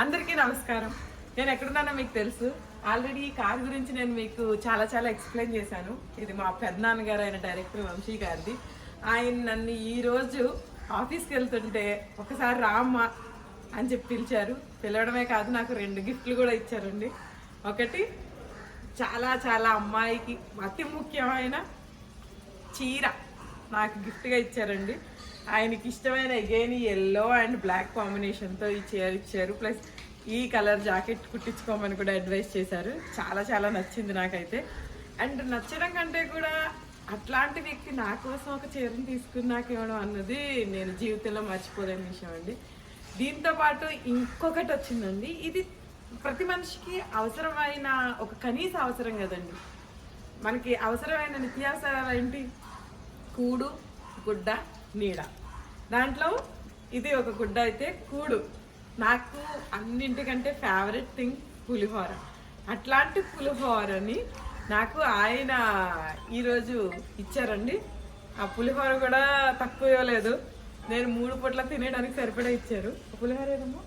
అందరికీ నమస్కారం. నేను ఎక్కడున్నానో మీకు తెలుసు. ఆల్రెడీ ఈ కార్ గురించి నేను మీకు చాలా చాలా ఎక్స్ప్లెయిన్ చేశాను. ఇది మా పెద్దనాన్నగారు ఆయన డైరెక్టర్ వంశీ గారిది. ఆయన నన్ను ఈరోజు ఆఫీస్కి వెళ్తుంటే ఒకసారి రామ్మ అని చెప్పి పిలిచారు. పిలవడమే కాదు నాకు రెండు గిఫ్ట్లు కూడా ఇచ్చారండి. ఒకటి చాలా చాలా అమ్మాయికి అతి ముఖ్యమైన చీర నాకు గిఫ్ట్గా ఇచ్చారండి. ఆయనకి ఇష్టమైన అగైన్ ఎల్లో అండ్ బ్లాక్ కాంబినేషన్తో ఈ చీర ఇచ్చారు. ప్లస్ ఈ కలర్ జాకెట్ కుట్టించుకోమని కూడా అడ్వైస్ చేశారు. చాలా చాలా నచ్చింది నాకైతే. అండ్ నచ్చడం కంటే కూడా అట్లాంటి వ్యక్తి నా కోసం ఒక చీరను తీసుకున్నాక ఇవ్వడం అన్నది నేను జీవితంలో మర్చిపోలేని విషయం అండి. దీంతో పాటు ఇంకొకటి వచ్చిందండి. ఇది ప్రతి మనిషికి అవసరమైన ఒక కనీస అవసరం కదండి. మనకి అవసరమైన నిత్యావసరాలు ఏంటి? కూడు గుడ్డ నీడ. దాంట్లో ఇది ఒక గుడ్డ అయితే కూడు. నాకు అన్నింటికంటే ఫేవరెట్ థింగ్ పులిహోర. అట్లాంటి పులిహోరని నాకు ఆయన ఈరోజు ఇచ్చారండి. ఆ పులిహోర కూడా తక్కువ ఇవ్వలేదు నేను మూడు పూట్ల తినేయడానికి సరిపడా ఇచ్చారు. పులిహోర ఏదమ్మా?